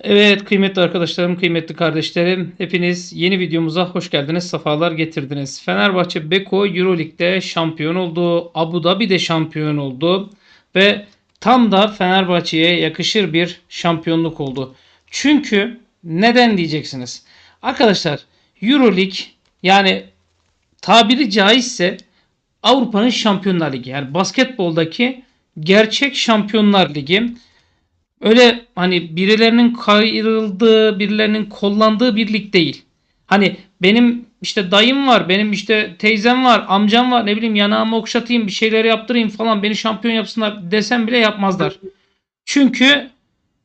Evet kıymetli arkadaşlarım, kıymetli kardeşlerim, hepiniz yeni videomuza hoş geldiniz, sefalar getirdiniz. Fenerbahçe Beko Euroleague'de şampiyon oldu, Abu Dhabi'de şampiyon oldu ve tam da Fenerbahçe'ye yakışır bir şampiyonluk oldu. Çünkü neden diyeceksiniz? Arkadaşlar Euroleague yani tabiri caizse Avrupa'nın Şampiyonlar Ligi yani basketboldaki gerçek Şampiyonlar Ligi. Öyle hani birilerinin kayırıldığı, birilerinin kollandığı bir lig değil. Hani benim işte dayım var, benim işte teyzem var, amcam var, ne bileyim yanağımı okşatayım, bir şeyler yaptırayım falan, beni şampiyon yapsınlar desem bile yapmazlar. Çünkü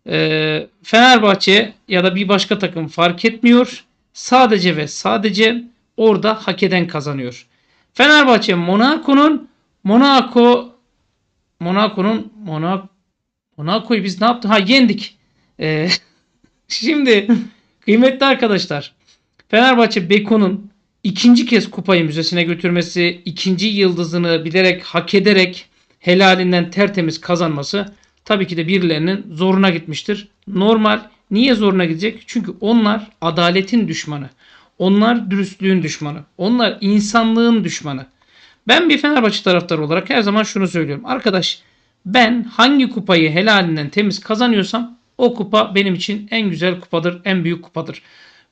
e, Fenerbahçe ya da bir başka takım fark etmiyor. Sadece ve sadece orada hak eden kazanıyor. Fenerbahçe Monaco'nun Monaco Monaco'nun Monaco Monaco'yu biz ne yaptık? Ha yendik. Ee, şimdi kıymetli arkadaşlar Fenerbahçe Beko'nun ikinci kez kupayı müzesine götürmesi, ikinci yıldızını bilerek, hak ederek helalinden tertemiz kazanması tabii ki de birilerinin zoruna gitmiştir. Normal. Niye zoruna gidecek? Çünkü onlar adaletin düşmanı. Onlar dürüstlüğün düşmanı. Onlar insanlığın düşmanı. Ben bir Fenerbahçe taraftarı olarak her zaman şunu söylüyorum. Arkadaş ben hangi kupayı helalinden temiz kazanıyorsam o kupa benim için en güzel kupadır, en büyük kupadır.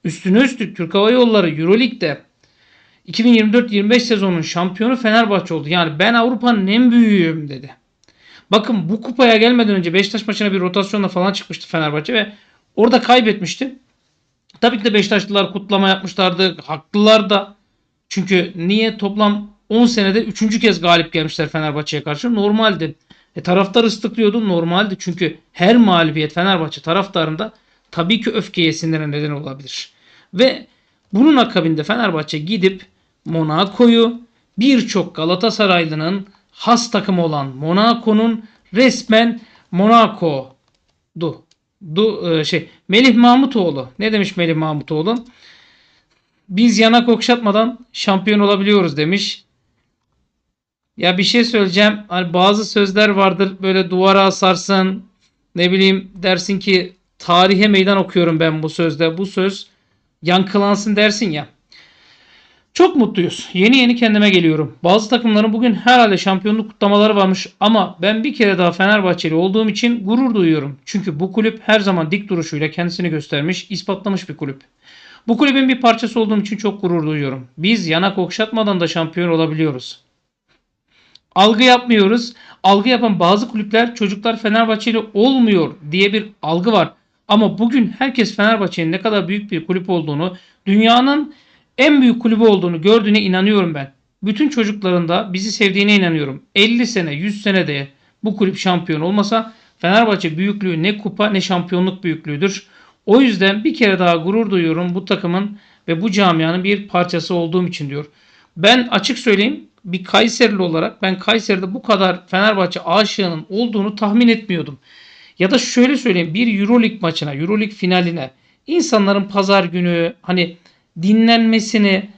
Üstüne üstlük Türk Hava Yolları Euroleague'de 2024-25 sezonun şampiyonu Fenerbahçe oldu. Yani ben Avrupa'nın en büyüğüyüm dedi. Bakın bu kupaya gelmeden önce Beşiktaş maçına bir rotasyonla falan çıkmıştı Fenerbahçe ve orada kaybetmişti. Tabii ki de Beşiktaşlılar kutlama yapmışlardı. Haklılar da. Çünkü niye toplam 10 senede 3. kez galip gelmişler Fenerbahçe'ye karşı. Normaldi. E, taraftar ıslıklıyordu normaldi. Çünkü her mağlubiyet Fenerbahçe taraftarında tabii ki öfkeye sinirine neden olabilir. Ve bunun akabinde Fenerbahçe gidip Monaco'yu birçok Galatasaraylı'nın has takımı olan Monaco'nun resmen Monaco'du. Du, e, şey Melih Mahmutoğlu. Ne demiş Melih Mahmutoğlu? Biz yanak okşatmadan şampiyon olabiliyoruz demiş. Ya bir şey söyleyeceğim. Hani bazı sözler vardır böyle duvara asarsın. Ne bileyim dersin ki tarihe meydan okuyorum ben bu sözde. Bu söz yankılansın dersin ya. Çok mutluyuz. Yeni yeni kendime geliyorum. Bazı takımların bugün herhalde şampiyonluk kutlamaları varmış ama ben bir kere daha Fenerbahçeli olduğum için gurur duyuyorum. Çünkü bu kulüp her zaman dik duruşuyla kendisini göstermiş, ispatlamış bir kulüp. Bu kulübün bir parçası olduğum için çok gurur duyuyorum. Biz yanak okşatmadan da şampiyon olabiliyoruz. Algı yapmıyoruz. Algı yapan bazı kulüpler çocuklar Fenerbahçeli olmuyor diye bir algı var. Ama bugün herkes Fenerbahçe'nin ne kadar büyük bir kulüp olduğunu, dünyanın en büyük kulübü olduğunu gördüğüne inanıyorum ben. Bütün çocukların da bizi sevdiğine inanıyorum. 50 sene, 100 sene de bu kulüp şampiyon olmasa Fenerbahçe büyüklüğü ne kupa ne şampiyonluk büyüklüğüdür. O yüzden bir kere daha gurur duyuyorum bu takımın ve bu camianın bir parçası olduğum için diyor. Ben açık söyleyeyim bir Kayserili olarak ben Kayseri'de bu kadar Fenerbahçe aşığının olduğunu tahmin etmiyordum. Ya da şöyle söyleyeyim bir Euroleague maçına, Euroleague finaline insanların pazar günü hani dinlenmesini,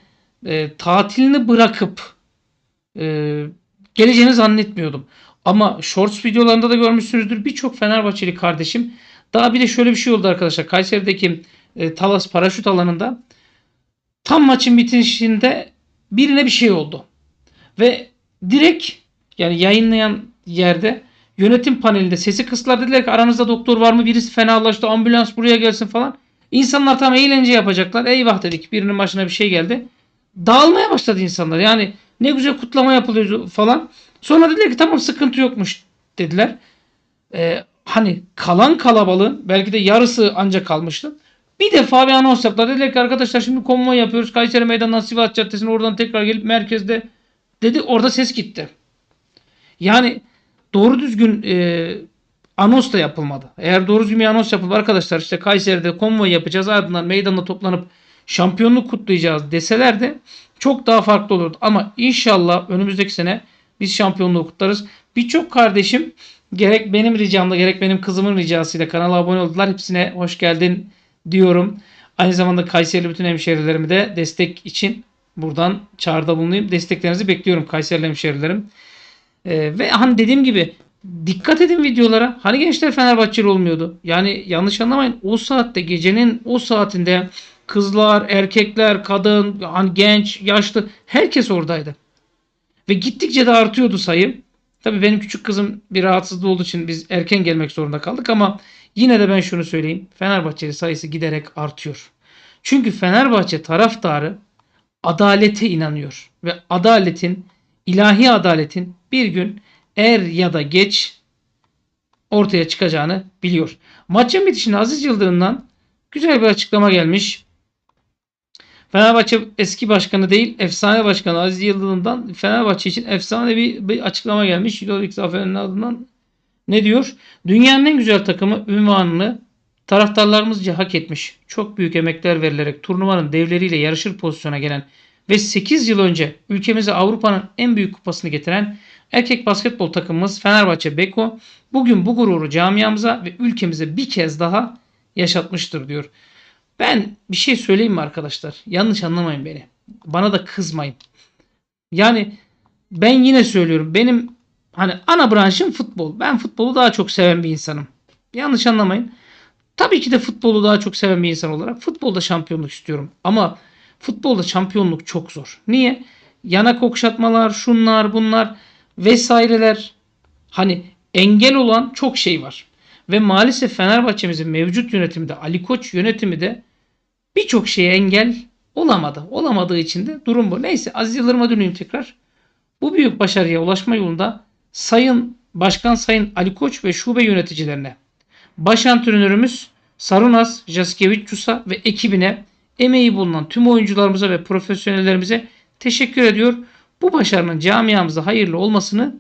e, tatilini bırakıp e, geleceğini zannetmiyordum. Ama Shorts videolarında da görmüşsünüzdür birçok Fenerbahçeli kardeşim. Daha bir de şöyle bir şey oldu arkadaşlar. Kayseri'deki e, Talas paraşüt alanında tam maçın bitişinde birine bir şey oldu. Ve direkt yani yayınlayan yerde yönetim panelinde sesi kıstılar dediler ki aranızda doktor var mı birisi fenalaştı ambulans buraya gelsin falan. İnsanlar tam eğlence yapacaklar. Eyvah dedik birinin başına bir şey geldi. Dağılmaya başladı insanlar. Yani ne güzel kutlama yapılıyor falan. Sonra dediler ki tamam sıkıntı yokmuş dediler. Ee, hani kalan kalabalığın belki de yarısı ancak kalmıştı. Bir defa bir anons yaptılar. Dediler ki arkadaşlar şimdi konvoy yapıyoruz. Kayseri Meydanı'ndan Sivas Caddesi'ne oradan tekrar gelip merkezde dedi orada ses gitti. Yani doğru düzgün e, anons da yapılmadı. Eğer doğru düzgün bir anons yapılıp arkadaşlar işte Kayseri'de konvoy yapacağız ardından meydanda toplanıp şampiyonluk kutlayacağız deseler de çok daha farklı olurdu. Ama inşallah önümüzdeki sene biz şampiyonluğu kutlarız. Birçok kardeşim gerek benim ricamla gerek benim kızımın ricasıyla kanala abone oldular. Hepsine hoş geldin diyorum. Aynı zamanda Kayseri bütün hemşehrilerimi de destek için buradan çağrıda bulunayım. Desteklerinizi bekliyorum Kayseri hemşehrilerim. Ee, ve hani dediğim gibi Dikkat edin videolara. Hani gençler Fenerbahçeli olmuyordu? Yani yanlış anlamayın. O saatte gecenin o saatinde kızlar, erkekler, kadın, hani genç, yaşlı herkes oradaydı. Ve gittikçe de artıyordu sayı. Tabii benim küçük kızım bir rahatsızlığı olduğu için biz erken gelmek zorunda kaldık ama yine de ben şunu söyleyeyim. Fenerbahçeli sayısı giderek artıyor. Çünkü Fenerbahçe taraftarı adalete inanıyor ve adaletin ilahi adaletin bir gün er ya da geç ortaya çıkacağını biliyor. Maçın bitişinde Aziz Yıldırım'dan güzel bir açıklama gelmiş. Fenerbahçe eski başkanı değil, efsane başkanı Aziz Yıldırım'dan Fenerbahçe için efsane bir, bir açıklama gelmiş. Euroleague zaferinin ardından ne diyor? Dünyanın en güzel takımı ünvanını taraftarlarımızca hak etmiş. Çok büyük emekler verilerek turnuvanın devleriyle yarışır pozisyona gelen ve 8 yıl önce ülkemize Avrupa'nın en büyük kupasını getiren erkek basketbol takımımız Fenerbahçe Beko bugün bu gururu camiamıza ve ülkemize bir kez daha yaşatmıştır diyor. Ben bir şey söyleyeyim mi arkadaşlar? Yanlış anlamayın beni. Bana da kızmayın. Yani ben yine söylüyorum. Benim hani ana branşım futbol. Ben futbolu daha çok seven bir insanım. Yanlış anlamayın. Tabii ki de futbolu daha çok seven bir insan olarak futbolda şampiyonluk istiyorum. Ama futbolda şampiyonluk çok zor. Niye? Yanak okşatmalar, şunlar, bunlar vesaireler hani engel olan çok şey var. Ve maalesef Fenerbahçe'mizin mevcut yönetimde Ali Koç yönetimi de birçok şeye engel olamadı. Olamadığı için de durum bu. Neyse Aziz Yıldırım'a döneyim tekrar. Bu büyük başarıya ulaşma yolunda Sayın Başkan Sayın Ali Koç ve şube yöneticilerine, baş antrenörümüz Sarunas Jaskevicius'a ve ekibine emeği bulunan tüm oyuncularımıza ve profesyonellerimize teşekkür ediyor. Bu başarının camiamıza hayırlı olmasını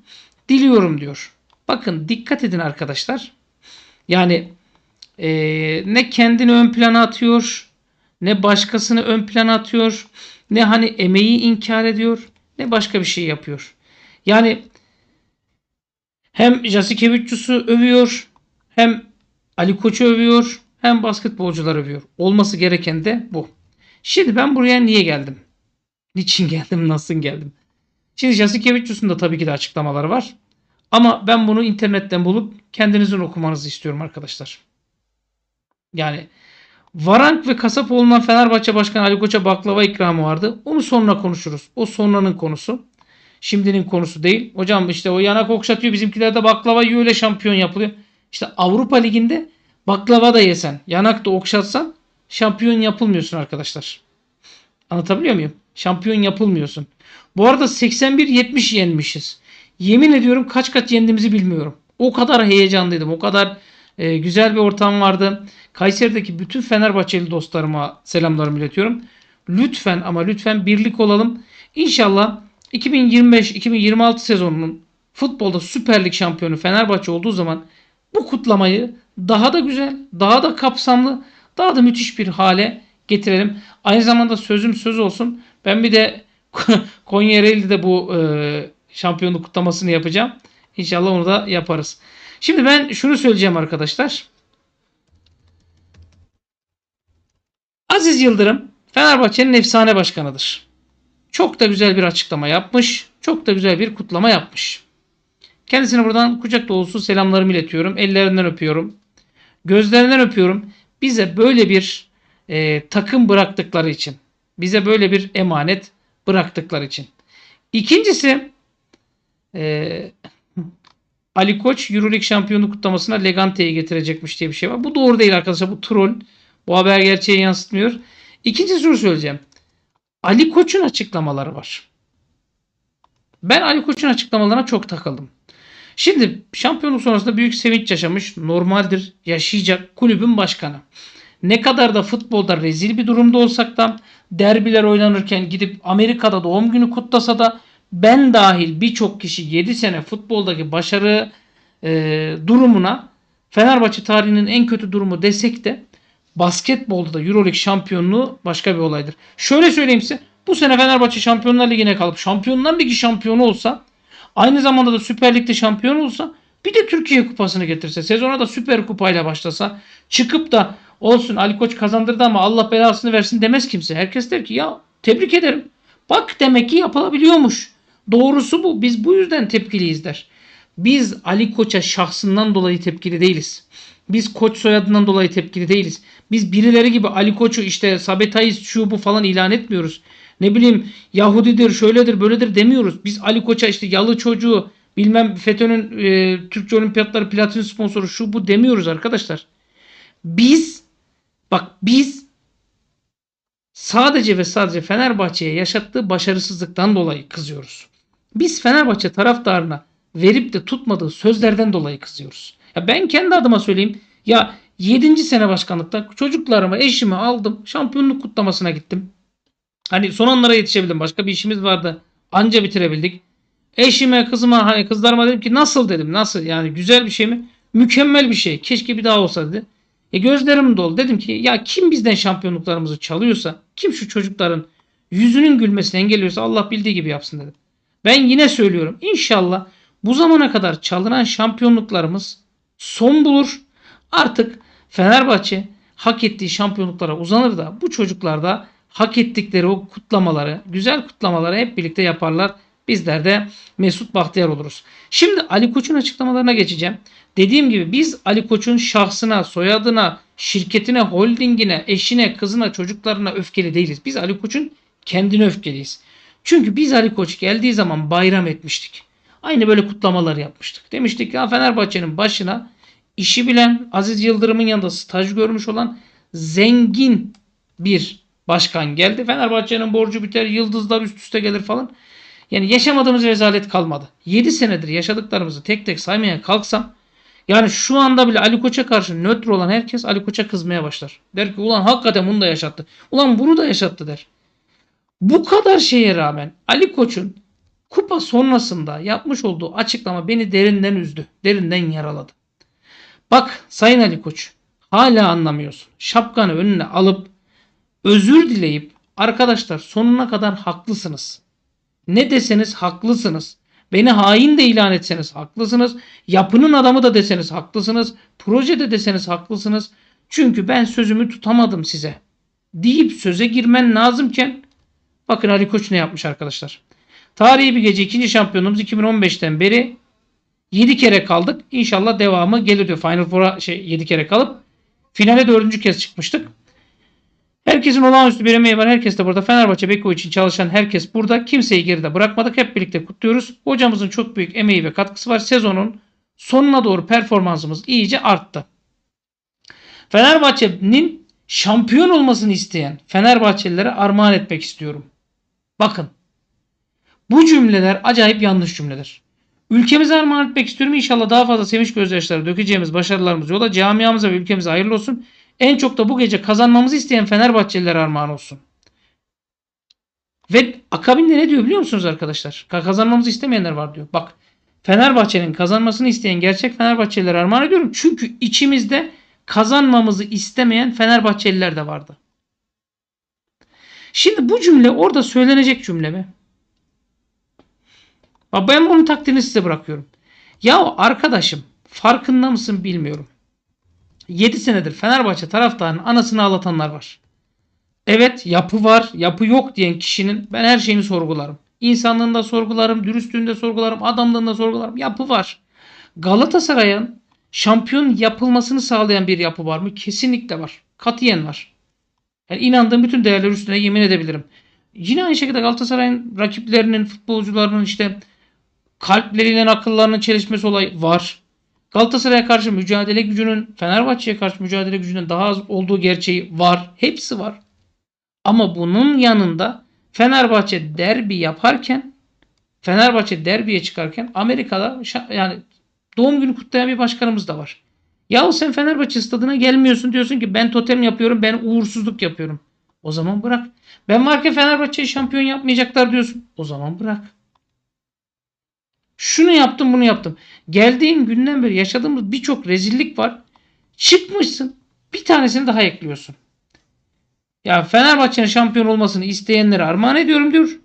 diliyorum diyor. Bakın dikkat edin arkadaşlar. Yani e, ne kendini ön plana atıyor, ne başkasını ön plana atıyor, ne hani emeği inkar ediyor, ne başka bir şey yapıyor. Yani hem Jasikevicius'u övüyor, hem Ali Koç'u övüyor, hem basketbolcuları övüyor. Olması gereken de bu. Şimdi ben buraya niye geldim? Niçin geldim, nasıl geldim? Şimdi Jasikevicius'un da tabii ki de açıklamaları var. Ama ben bunu internetten bulup kendinizin okumanızı istiyorum arkadaşlar. Yani Varank ve Kasapoğlu'ndan Fenerbahçe Başkanı Ali Koç'a baklava ikramı vardı. Onu sonra konuşuruz. O sonranın konusu. Şimdinin konusu değil. Hocam işte o yanak okşatıyor. Bizimkiler de baklava yiyor öyle şampiyon yapılıyor. İşte Avrupa Ligi'nde baklava da yesen, yanak da okşatsan şampiyon yapılmıyorsun arkadaşlar. Anlatabiliyor muyum? Şampiyon yapılmıyorsun. Bu arada 81-70 yenmişiz. Yemin ediyorum kaç kaç yendiğimizi bilmiyorum. O kadar heyecanlıydım. O kadar e, güzel bir ortam vardı. Kayseri'deki bütün Fenerbahçeli dostlarıma selamlarımı iletiyorum. Lütfen ama lütfen birlik olalım. İnşallah 2025-2026 sezonunun futbolda Süper Lig şampiyonu Fenerbahçe olduğu zaman bu kutlamayı daha da güzel, daha da kapsamlı, daha da müthiş bir hale getirelim. Aynı zamanda sözüm söz olsun. Ben bir de Konya Ereğli'de bu e, şampiyonluk kutlamasını yapacağım. İnşallah onu da yaparız. Şimdi ben şunu söyleyeceğim arkadaşlar. Aziz Yıldırım Fenerbahçe'nin efsane başkanıdır. Çok da güzel bir açıklama yapmış. Çok da güzel bir kutlama yapmış. Kendisine buradan kucak dolusu selamlarımı iletiyorum. Ellerinden öpüyorum. Gözlerinden öpüyorum. Bize böyle bir e, takım bıraktıkları için. Bize böyle bir emanet bıraktıkları için. İkincisi e, Ali Koç Euroleague şampiyonluk kutlamasına Legante'yi getirecekmiş diye bir şey var. Bu doğru değil arkadaşlar. Bu troll. Bu haber gerçeği yansıtmıyor. İkinci soru söyleyeceğim. Ali Koç'un açıklamaları var. Ben Ali Koç'un açıklamalarına çok takıldım. Şimdi şampiyonluk sonrasında büyük sevinç yaşamış, normaldir, yaşayacak kulübün başkanı. Ne kadar da futbolda rezil bir durumda olsak da derbiler oynanırken gidip Amerika'da doğum günü kutlasa da ben dahil birçok kişi 7 sene futboldaki başarı e, durumuna Fenerbahçe tarihinin en kötü durumu desek de basketbolda da Euroleague şampiyonluğu başka bir olaydır. Şöyle söyleyeyim size. Bu sene Fenerbahçe Şampiyonlar Ligi'ne kalıp Şampiyonlar Ligi şampiyonu olsa aynı zamanda da Süper Lig'de şampiyon olsa bir de Türkiye kupasını getirse sezona da Süper Kupayla başlasa çıkıp da olsun Ali Koç kazandırdı ama Allah belasını versin demez kimse. Herkes der ki ya tebrik ederim. Bak demek ki yapılabiliyormuş. Doğrusu bu. Biz bu yüzden tepkiliyiz der. Biz Ali Koç'a şahsından dolayı tepkili değiliz. Biz koç soyadından dolayı tepkili değiliz. Biz birileri gibi Ali Koç'u işte sabetayist şu bu falan ilan etmiyoruz. Ne bileyim Yahudidir şöyledir böyledir demiyoruz. Biz Ali Koç'a işte yalı çocuğu bilmem FETÖ'nün e, Türkçe Olimpiyatları platin sponsoru şu bu demiyoruz arkadaşlar. Biz bak biz sadece ve sadece Fenerbahçe'ye yaşattığı başarısızlıktan dolayı kızıyoruz. Biz Fenerbahçe taraftarına verip de tutmadığı sözlerden dolayı kızıyoruz. Ya ben kendi adıma söyleyeyim. Ya 7. sene başkanlıkta çocuklarımı, eşimi aldım. Şampiyonluk kutlamasına gittim. Hani son anlara yetişebildim. Başka bir işimiz vardı. Anca bitirebildik. Eşime, kızıma, hani kızlarıma dedim ki nasıl dedim. Nasıl yani güzel bir şey mi? Mükemmel bir şey. Keşke bir daha olsa dedi. E gözlerim dolu. Dedim ki ya kim bizden şampiyonluklarımızı çalıyorsa, kim şu çocukların yüzünün gülmesini engelliyorsa Allah bildiği gibi yapsın dedim. Ben yine söylüyorum. İnşallah bu zamana kadar çalınan şampiyonluklarımız son bulur. Artık Fenerbahçe hak ettiği şampiyonluklara uzanır da bu çocuklar da hak ettikleri o kutlamaları, güzel kutlamaları hep birlikte yaparlar. Bizler de Mesut Bahtiyar oluruz. Şimdi Ali Koç'un açıklamalarına geçeceğim. Dediğim gibi biz Ali Koç'un şahsına, soyadına, şirketine, holdingine, eşine, kızına, çocuklarına öfkeli değiliz. Biz Ali Koç'un kendine öfkeliyiz. Çünkü biz Ali Koç geldiği zaman bayram etmiştik. Aynı böyle kutlamalar yapmıştık. Demiştik ki Fenerbahçe'nin başına işi bilen, Aziz Yıldırım'ın yanında staj görmüş olan zengin bir başkan geldi. Fenerbahçe'nin borcu biter, yıldızlar üst üste gelir falan. Yani yaşamadığımız rezalet kalmadı. 7 senedir yaşadıklarımızı tek tek saymaya kalksam yani şu anda bile Ali Koç'a karşı nötr olan herkes Ali Koç'a kızmaya başlar. Der ki ulan hakikaten bunu da yaşattı. Ulan bunu da yaşattı der. Bu kadar şeye rağmen Ali Koç'un kupa sonrasında yapmış olduğu açıklama beni derinden üzdü. Derinden yaraladı. Bak Sayın Ali Koç hala anlamıyorsun. Şapkanı önüne alıp özür dileyip arkadaşlar sonuna kadar haklısınız. Ne deseniz haklısınız. Beni hain de ilan etseniz haklısınız. Yapının adamı da deseniz haklısınız. Projede deseniz haklısınız. Çünkü ben sözümü tutamadım size. Deyip söze girmen lazımken bakın Ali Koç ne yapmış arkadaşlar. Tarihi bir gece ikinci şampiyonumuz 2015'ten beri 7 kere kaldık. İnşallah devamı gelir diyor. Final Four'a şey 7 kere kalıp finale dördüncü kez çıkmıştık. Herkesin olağanüstü bir emeği var. Herkes de burada. Fenerbahçe Beko için çalışan herkes burada. Kimseyi geride bırakmadık. Hep birlikte kutluyoruz. Hocamızın çok büyük emeği ve katkısı var. Sezonun sonuna doğru performansımız iyice arttı. Fenerbahçe'nin şampiyon olmasını isteyen Fenerbahçelilere armağan etmek istiyorum. Bakın. Bu cümleler acayip yanlış cümleler. Ülkemize armağan etmek istiyorum. İnşallah daha fazla sevinç gözyaşları dökeceğimiz başarılarımız yola camiamıza ve ülkemize hayırlı olsun. En çok da bu gece kazanmamızı isteyen Fenerbahçelilere armağan olsun. Ve akabinde ne diyor biliyor musunuz arkadaşlar? Kazanmamızı istemeyenler var diyor. Bak Fenerbahçe'nin kazanmasını isteyen gerçek Fenerbahçelilere armağan ediyorum. Çünkü içimizde kazanmamızı istemeyen Fenerbahçeliler de vardı. Şimdi bu cümle orada söylenecek cümle mi? Ben bunun takdirini size bırakıyorum. Ya arkadaşım farkında mısın bilmiyorum. 7 senedir Fenerbahçe taraftarının anasını ağlatanlar var. Evet yapı var, yapı yok diyen kişinin ben her şeyini sorgularım. İnsanlığını da sorgularım, dürüstlüğünü de sorgularım, adamlığını da sorgularım. Yapı var. Galatasaray'ın şampiyon yapılmasını sağlayan bir yapı var mı? Kesinlikle var. Katiyen var. Yani inandığım bütün değerler üstüne yemin edebilirim. Yine aynı şekilde Galatasaray'ın rakiplerinin, futbolcularının işte kalpleriyle akıllarının çelişmesi olayı var. Galatasaray'a karşı mücadele gücünün Fenerbahçe'ye karşı mücadele gücünün daha az olduğu gerçeği var. Hepsi var. Ama bunun yanında Fenerbahçe derbi yaparken Fenerbahçe derbiye çıkarken Amerika'da yani doğum günü kutlayan bir başkanımız da var. Yahu sen Fenerbahçe stadına gelmiyorsun diyorsun ki ben totem yapıyorum ben uğursuzluk yapıyorum. O zaman bırak. Ben varken Fenerbahçe'yi şampiyon yapmayacaklar diyorsun. O zaman bırak. Şunu yaptım bunu yaptım. Geldiğin günden beri yaşadığımız birçok rezillik var. Çıkmışsın. Bir tanesini daha ekliyorsun. Ya Fenerbahçe'nin şampiyon olmasını isteyenlere armağan ediyorum diyor.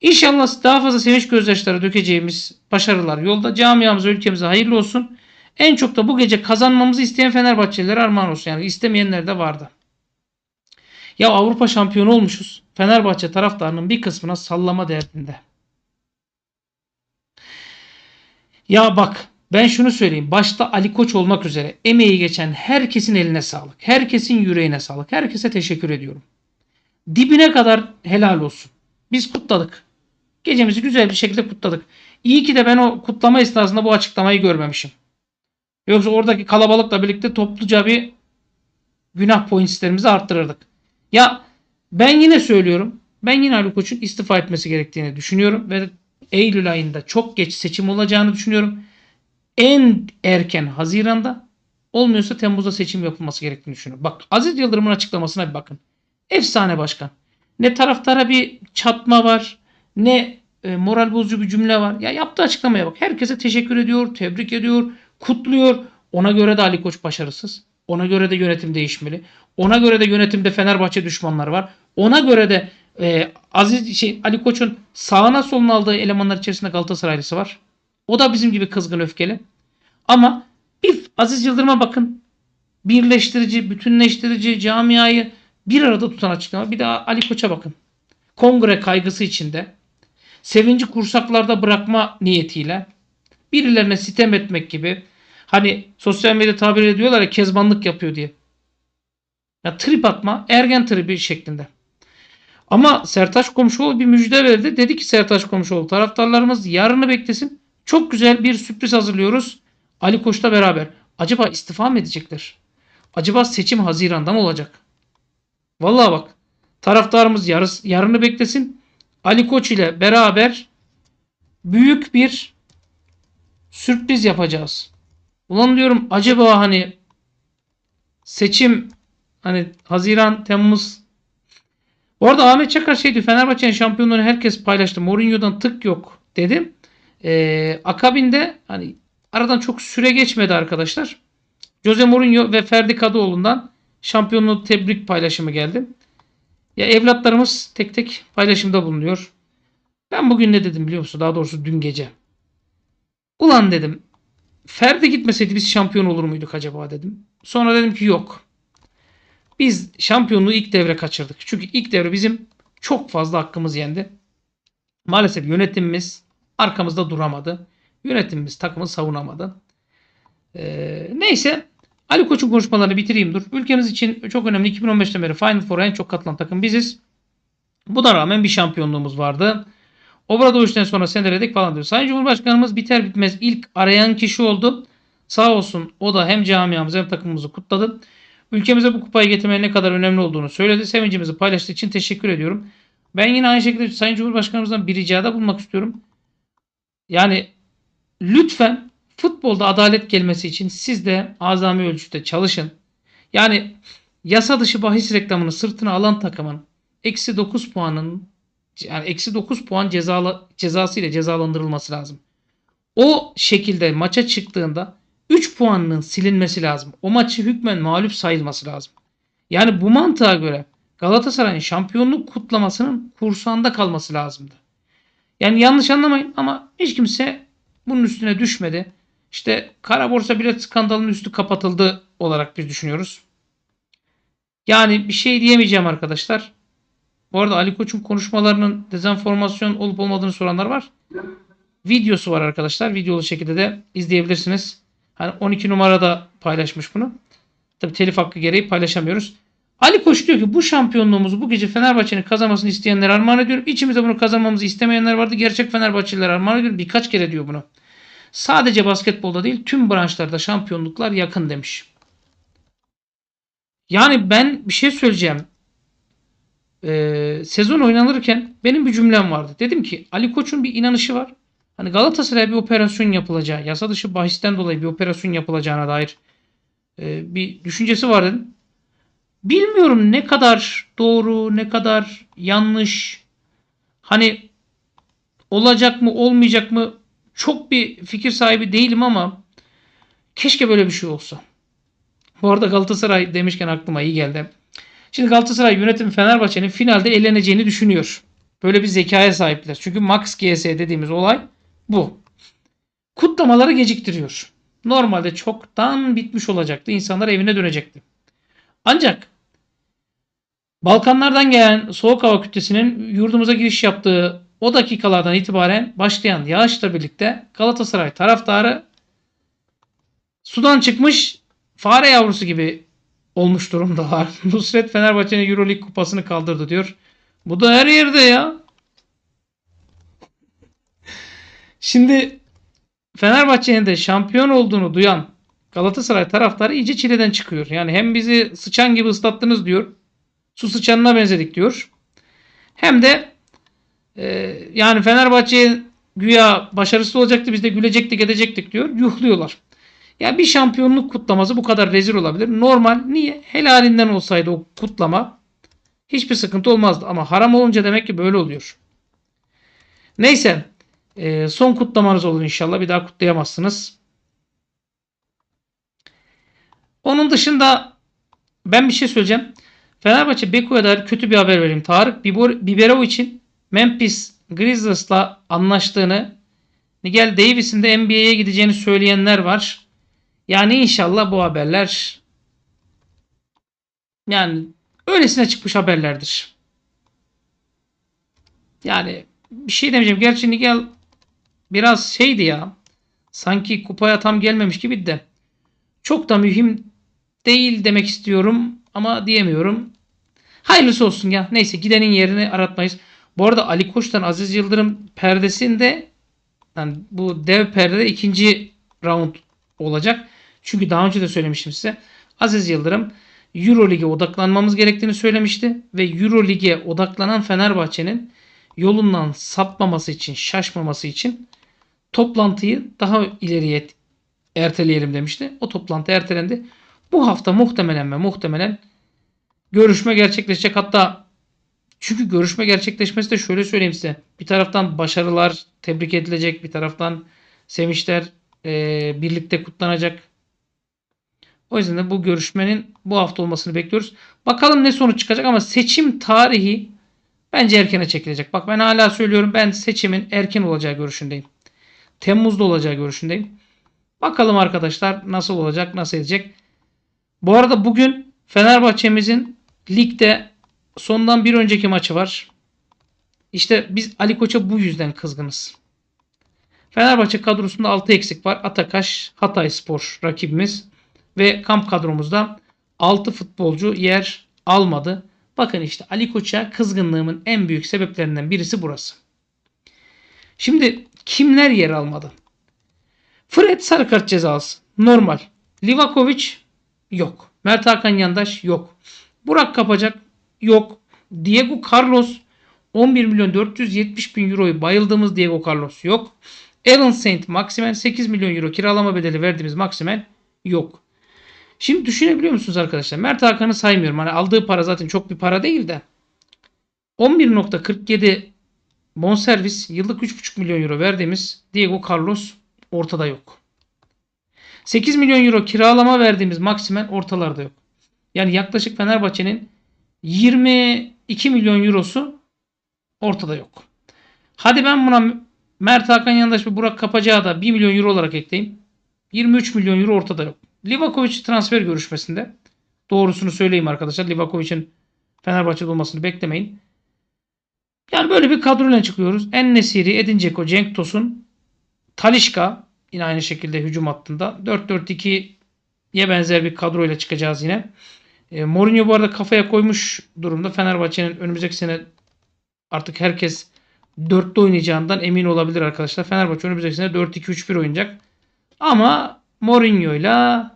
İnşallah daha fazla sevinç gözyaşları dökeceğimiz başarılar yolda. Camiamıza, ülkemize hayırlı olsun. En çok da bu gece kazanmamızı isteyen Fenerbahçelilere armağan olsun. Yani istemeyenler de vardı. Ya Avrupa şampiyonu olmuşuz. Fenerbahçe taraftarının bir kısmına sallama derdinde. Ya bak ben şunu söyleyeyim. Başta Ali Koç olmak üzere emeği geçen herkesin eline sağlık. Herkesin yüreğine sağlık. Herkese teşekkür ediyorum. Dibine kadar helal olsun. Biz kutladık. Gecemizi güzel bir şekilde kutladık. İyi ki de ben o kutlama esnasında bu açıklamayı görmemişim. Yoksa oradaki kalabalıkla birlikte topluca bir günah pointslerimizi arttırırdık. Ya ben yine söylüyorum. Ben yine Ali Koç'un istifa etmesi gerektiğini düşünüyorum ve Eylül ayında çok geç seçim olacağını düşünüyorum. En erken Haziran'da olmuyorsa Temmuz'da seçim yapılması gerektiğini düşünüyorum. Bak Aziz Yıldırım'ın açıklamasına bir bakın. Efsane başkan. Ne taraftara bir çatma var, ne e, moral bozucu bir cümle var. Ya yaptığı açıklamaya bak. Herkese teşekkür ediyor, tebrik ediyor, kutluyor. Ona göre de Ali Koç başarısız. Ona göre de yönetim değişmeli. Ona göre de yönetimde Fenerbahçe düşmanları var. Ona göre de e, Aziz şey Ali Koç'un sağına soluna aldığı elemanlar içerisinde Galatasaraylısı var. O da bizim gibi kızgın öfkeli. Ama bir Aziz Yıldırım'a bakın. Birleştirici, bütünleştirici, camiayı bir arada tutan açıklama. Bir de Ali Koç'a bakın. Kongre kaygısı içinde. Sevinci kursaklarda bırakma niyetiyle. Birilerine sitem etmek gibi. Hani sosyal medya tabir ediyorlar ya kezbanlık yapıyor diye. Ya trip atma ergen tribi şeklinde. Ama Sertaç Komşuoğlu bir müjde verdi. Dedi ki Sertaç Komşuoğlu taraftarlarımız yarını beklesin. Çok güzel bir sürpriz hazırlıyoruz. Ali Koç'la beraber. Acaba istifa mı edecekler? Acaba seçim Haziran'da mı olacak? Vallahi bak. Taraftarımız yarıs, yarını beklesin. Ali Koç ile beraber büyük bir sürpriz yapacağız. Ulan diyorum acaba hani seçim hani Haziran, Temmuz bu arada Ahmet Çakar şeydi Fenerbahçe'nin şampiyonluğunu herkes paylaştı. Mourinho'dan tık yok dedim. Ee, akabinde hani aradan çok süre geçmedi arkadaşlar. Jose Mourinho ve Ferdi Kadıoğlu'ndan şampiyonluğu tebrik paylaşımı geldi. Ya evlatlarımız tek tek paylaşımda bulunuyor. Ben bugün ne dedim biliyor musun? Daha doğrusu dün gece. Ulan dedim Ferdi gitmeseydi biz şampiyon olur muyduk acaba dedim. Sonra dedim ki yok. Biz şampiyonluğu ilk devre kaçırdık. Çünkü ilk devre bizim çok fazla hakkımız yendi. Maalesef yönetimimiz arkamızda duramadı. Yönetimimiz takımı savunamadı. Ee, neyse Ali Koç'un konuşmalarını bitireyim dur. Ülkemiz için çok önemli. 2015'ten beri Final Four'a en çok katılan takım biziz. Buna rağmen bir şampiyonluğumuz vardı. Obradoviç'ten sonra seneledik falan diyor. Sayın Cumhurbaşkanımız biter bitmez ilk arayan kişi oldu. Sağ olsun o da hem camiamızı hem takımımızı kutladı. Ülkemize bu kupayı getirmenin ne kadar önemli olduğunu söyledi. Sevincimizi paylaştığı için teşekkür ediyorum. Ben yine aynı şekilde Sayın Cumhurbaşkanımızdan bir ricada bulmak istiyorum. Yani lütfen futbolda adalet gelmesi için siz de azami ölçüde çalışın. Yani yasa dışı bahis reklamını sırtına alan takımın eksi 9 puanın yani eksi 9 puan cezalı, cezası ile cezalandırılması lazım. O şekilde maça çıktığında 3 puanının silinmesi lazım. O maçı hükmen mağlup sayılması lazım. Yani bu mantığa göre Galatasaray'ın şampiyonluk kutlamasının kursağında kalması lazımdı. Yani yanlış anlamayın ama hiç kimse bunun üstüne düşmedi. İşte kara borsa bilet skandalının üstü kapatıldı olarak biz düşünüyoruz. Yani bir şey diyemeyeceğim arkadaşlar. Bu arada Ali Koç'un konuşmalarının dezenformasyon olup olmadığını soranlar var. Videosu var arkadaşlar. Videolu şekilde de izleyebilirsiniz. Hani 12 numarada paylaşmış bunu. Tabi telif hakkı gereği paylaşamıyoruz. Ali Koç diyor ki bu şampiyonluğumuzu bu gece Fenerbahçe'nin kazanmasını isteyenler armağan ediyorum. İçimizde bunu kazanmamızı istemeyenler vardı. Gerçek Fenerbahçeliler armağan ediyorum. Birkaç kere diyor bunu. Sadece basketbolda değil tüm branşlarda şampiyonluklar yakın demiş. Yani ben bir şey söyleyeceğim. Ee, sezon oynanırken benim bir cümlem vardı. Dedim ki Ali Koç'un bir inanışı var. Hani Galatasaray'a bir operasyon yapılacağı, yasa dışı bahisten dolayı bir operasyon yapılacağına dair e, bir düşüncesi var. Bilmiyorum ne kadar doğru, ne kadar yanlış. Hani olacak mı, olmayacak mı çok bir fikir sahibi değilim ama keşke böyle bir şey olsa. Bu arada Galatasaray demişken aklıma iyi geldi. Şimdi Galatasaray yönetim Fenerbahçe'nin finalde eleneceğini düşünüyor. Böyle bir zekaya sahipler. Çünkü Max GS dediğimiz olay bu. Kutlamaları geciktiriyor. Normalde çoktan bitmiş olacaktı. İnsanlar evine dönecekti. Ancak Balkanlardan gelen soğuk hava kütlesinin yurdumuza giriş yaptığı o dakikalardan itibaren başlayan yağışla birlikte Galatasaray taraftarı sudan çıkmış fare yavrusu gibi olmuş durumdalar. Nusret Fenerbahçe'nin Euroleague kupasını kaldırdı diyor. Bu da her yerde ya. Şimdi Fenerbahçe'nin de şampiyon olduğunu duyan Galatasaray taraftarı iyice çileden çıkıyor. Yani hem bizi sıçan gibi ıslattınız diyor. Su sıçanına benzedik diyor. Hem de e, yani Fenerbahçe güya başarısız olacaktı biz de gülecektik edecektik diyor. Yuhluyorlar. Ya bir şampiyonluk kutlaması bu kadar rezil olabilir. Normal. Niye? Helalinden olsaydı o kutlama hiçbir sıkıntı olmazdı. Ama haram olunca demek ki böyle oluyor. Neyse. E, son kutlamanız olur inşallah. Bir daha kutlayamazsınız. Onun dışında ben bir şey söyleyeceğim. Fenerbahçe Beko'ya dair kötü bir haber vereyim. Tarık Biberov için Memphis Grizzlies'la anlaştığını Nigel Davis'in de NBA'ye gideceğini söyleyenler var. Yani inşallah bu haberler yani öylesine çıkmış haberlerdir. Yani bir şey demeyeceğim. Gerçi Nigel biraz şeydi ya. Sanki kupaya tam gelmemiş gibi de. Çok da mühim değil demek istiyorum ama diyemiyorum. Hayırlısı olsun ya. Neyse gidenin yerini aratmayız. Bu arada Ali Koç'tan Aziz Yıldırım perdesinde yani bu dev perdede ikinci round olacak. Çünkü daha önce de söylemiştim size. Aziz Yıldırım Eurolig'e odaklanmamız gerektiğini söylemişti ve Eurolig'e odaklanan Fenerbahçe'nin yolundan sapmaması için, şaşmaması için toplantıyı daha ileriye erteleyelim demişti. O toplantı ertelendi. Bu hafta muhtemelen ve muhtemelen görüşme gerçekleşecek. Hatta çünkü görüşme gerçekleşmesi de şöyle söyleyeyim size. Bir taraftan başarılar tebrik edilecek. Bir taraftan sevinçler eee, birlikte kutlanacak. O yüzden de bu görüşmenin bu hafta olmasını bekliyoruz. Bakalım ne sonuç çıkacak ama seçim tarihi bence erkene çekilecek. Bak ben hala söylüyorum ben seçimin erken olacağı görüşündeyim. Temmuz'da olacağı görüşündeyim. Bakalım arkadaşlar nasıl olacak, nasıl edecek. Bu arada bugün Fenerbahçe'mizin ligde sondan bir önceki maçı var. İşte biz Ali Koç'a bu yüzden kızgınız. Fenerbahçe kadrosunda 6 eksik var. Atakaş, Hatay Spor rakibimiz ve kamp kadromuzda 6 futbolcu yer almadı. Bakın işte Ali Koç'a kızgınlığımın en büyük sebeplerinden birisi burası. Şimdi kimler yer almadı? Fred sarı kart cezası. Normal. Livakovic yok. Mert Hakan Yandaş yok. Burak Kapacak yok. Diego Carlos 11 milyon 470 bin euroyu bayıldığımız Diego Carlos yok. Alan Saint Maximen 8 milyon euro kiralama bedeli verdiğimiz Maximen yok. Şimdi düşünebiliyor musunuz arkadaşlar? Mert Hakan'ı saymıyorum. Hani aldığı para zaten çok bir para değil de. 11.47 bonservis yıllık 3.5 milyon euro verdiğimiz Diego Carlos ortada yok. 8 milyon euro kiralama verdiğimiz Maximen ortalarda yok. Yani yaklaşık Fenerbahçe'nin 22 milyon eurosu ortada yok. Hadi ben buna Mert Hakan Yandaş ve Burak Kapacağı da 1 milyon euro olarak ekleyeyim. 23 milyon euro ortada yok. Livakovic transfer görüşmesinde doğrusunu söyleyeyim arkadaşlar. Livakovic'in Fenerbahçe'de olmasını beklemeyin. Yani böyle bir kadroyla çıkıyoruz. En Nesiri, Edin Dzeko, Cenk Tosun, Talişka yine aynı şekilde hücum hattında. 4-4-2'ye benzer bir kadroyla çıkacağız yine. E, Mourinho bu arada kafaya koymuş durumda. Fenerbahçe'nin önümüzdeki sene artık herkes 4'te oynayacağından emin olabilir arkadaşlar. Fenerbahçe önümüzdeki sene 4-2-3-1 oynayacak. Ama Mourinho'yla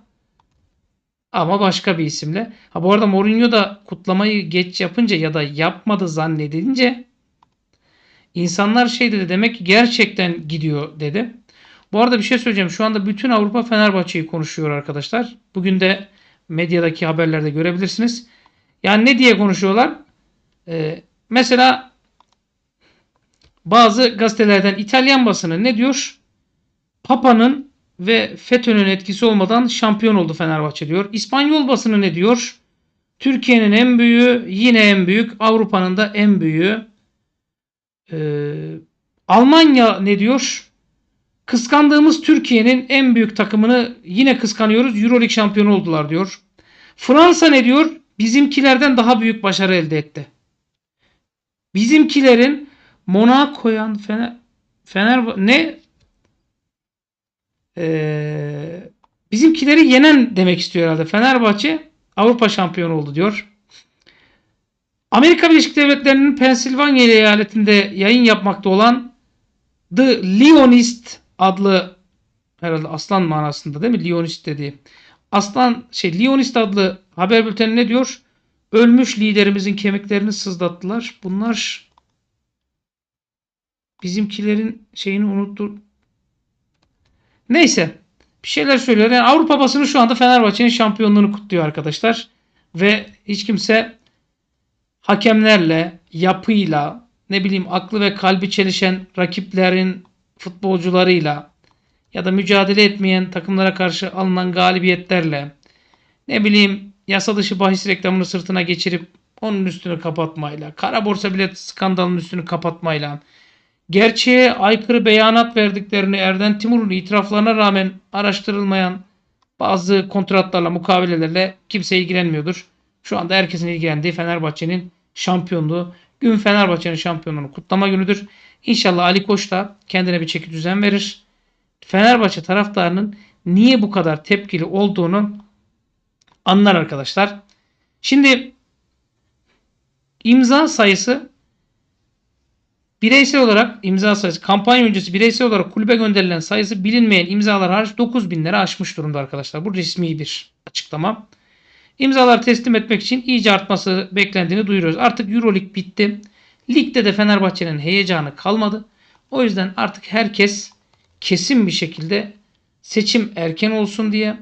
ama başka bir isimle. Ha bu arada Mourinho da kutlamayı geç yapınca ya da yapmadı zannedilince insanlar şey dedi demek ki gerçekten gidiyor dedi. Bu arada bir şey söyleyeceğim. Şu anda bütün Avrupa Fenerbahçe'yi konuşuyor arkadaşlar. Bugün de medyadaki haberlerde görebilirsiniz. Yani ne diye konuşuyorlar? Ee, mesela bazı gazetelerden İtalyan basını ne diyor? Papa'nın ve FETÖ'nün etkisi olmadan şampiyon oldu Fenerbahçe diyor. İspanyol basını ne diyor? Türkiye'nin en büyüğü, yine en büyük, Avrupa'nın da en büyüğü. Ee, Almanya ne diyor? Kıskandığımız Türkiye'nin en büyük takımını yine kıskanıyoruz. Euroleague şampiyonu oldular diyor. Fransa ne diyor? Bizimkilerden daha büyük başarı elde etti. Bizimkilerin Monaco'ya Fener Fener ne Ee, bizimkileri yenen demek istiyor herhalde. Fenerbahçe Avrupa şampiyonu oldu diyor. Amerika Birleşik Devletleri'nin Pensilvanya eyaletinde yayın yapmakta olan The Leonist adlı herhalde aslan manasında değil mi? Leonist dediği. Aslan şey Leonist adlı haber bülteni ne diyor? Ölmüş liderimizin kemiklerini sızlattılar. Bunlar bizimkilerin şeyini unuttu. Neyse. Bir şeyler söylüyor. Yani Avrupa basını şu anda Fenerbahçe'nin şampiyonluğunu kutluyor arkadaşlar. Ve hiç kimse hakemlerle, yapıyla, ne bileyim aklı ve kalbi çelişen rakiplerin futbolcularıyla ya da mücadele etmeyen takımlara karşı alınan galibiyetlerle ne bileyim yasa dışı bahis reklamını sırtına geçirip onun üstünü kapatmayla, kara borsa bilet skandalının üstünü kapatmayla, gerçeğe aykırı beyanat verdiklerini Erden Timur'un itiraflarına rağmen araştırılmayan bazı kontratlarla, mukavelelerle kimse ilgilenmiyordur. Şu anda herkesin ilgilendiği Fenerbahçe'nin şampiyonluğu. Gün Fenerbahçe'nin şampiyonluğunu kutlama günüdür. İnşallah Ali Koç da kendine bir çeki düzen verir. Fenerbahçe taraftarının niye bu kadar tepkili olduğunu anlar arkadaşlar. Şimdi imza sayısı bireysel olarak imza sayısı kampanya öncesi bireysel olarak kulübe gönderilen sayısı bilinmeyen imzalar hariç 9000 lira aşmış durumda arkadaşlar. Bu resmi bir açıklama. İmzalar teslim etmek için iyice artması beklendiğini duyuruyoruz. Artık Euroleague bitti. Ligde de Fenerbahçe'nin heyecanı kalmadı. O yüzden artık herkes kesin bir şekilde seçim erken olsun diye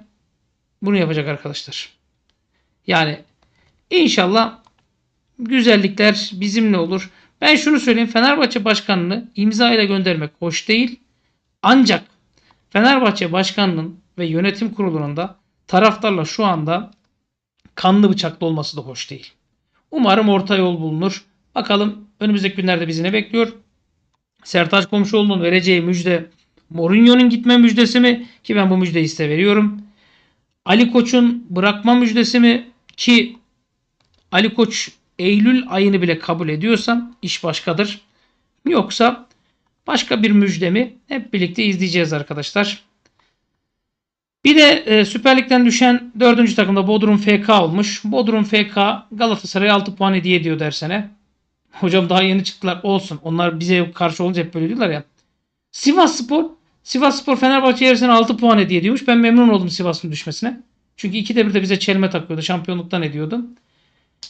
bunu yapacak arkadaşlar. Yani inşallah güzellikler bizimle olur. Ben şunu söyleyeyim. Fenerbahçe başkanını imza ile göndermek hoş değil. Ancak Fenerbahçe başkanının ve yönetim kurulunun da taraftarla şu anda kanlı bıçaklı olması da hoş değil. Umarım orta yol bulunur. Bakalım önümüzdeki günlerde bizi ne bekliyor? Sertaç Komşuoğlu'nun vereceği müjde Mourinho'nun gitme müjdesi mi? Ki ben bu müjdeyi size veriyorum. Ali Koç'un bırakma müjdesi mi? Ki Ali Koç Eylül ayını bile kabul ediyorsam iş başkadır. Yoksa başka bir müjde mi? Hep birlikte izleyeceğiz arkadaşlar. Bir de e, Süper Lig'den düşen 4. takımda Bodrum FK olmuş. Bodrum FK Galatasaray 6 puan hediye ediyor dersene. Hocam daha yeni çıktılar. Olsun. Onlar bize karşı olunca hep böyle diyorlar ya. Sivas Spor Sivas Spor Fenerbahçe yarısına 6 puan hediye ediyormuş. Ben memnun oldum Sivas'ın düşmesine. Çünkü ikide bir de bize çelme takıyordu. Şampiyonluktan ediyordu.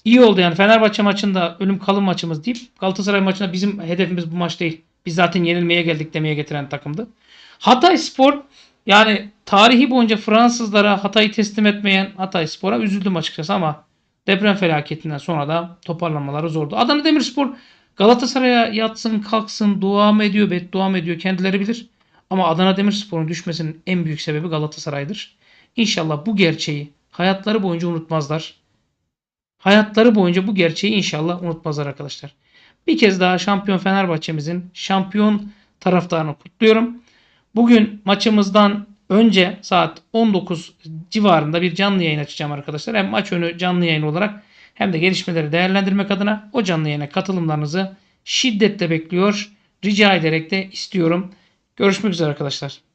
İyi oldu yani. Fenerbahçe maçında ölüm kalım maçımız deyip Galatasaray maçında bizim hedefimiz bu maç değil. Biz zaten yenilmeye geldik demeye getiren takımdı. Hatay Spor yani tarihi boyunca Fransızlara Hatay'ı teslim etmeyen Hatay Spor'a üzüldüm açıkçası ama deprem felaketinden sonra da toparlanmaları zordu. Adana Demirspor Galatasaray'a yatsın kalksın dua mı ediyor beddua mı ediyor kendileri bilir. Ama Adana Demirspor'un düşmesinin en büyük sebebi Galatasaray'dır. İnşallah bu gerçeği hayatları boyunca unutmazlar. Hayatları boyunca bu gerçeği inşallah unutmazlar arkadaşlar. Bir kez daha şampiyon Fenerbahçe'mizin şampiyon taraftarını kutluyorum. Bugün maçımızdan önce saat 19 civarında bir canlı yayın açacağım arkadaşlar. Hem maç önü canlı yayın olarak hem de gelişmeleri değerlendirmek adına o canlı yayına katılımlarınızı şiddetle bekliyor. Rica ederek de istiyorum. Görüşmek üzere arkadaşlar.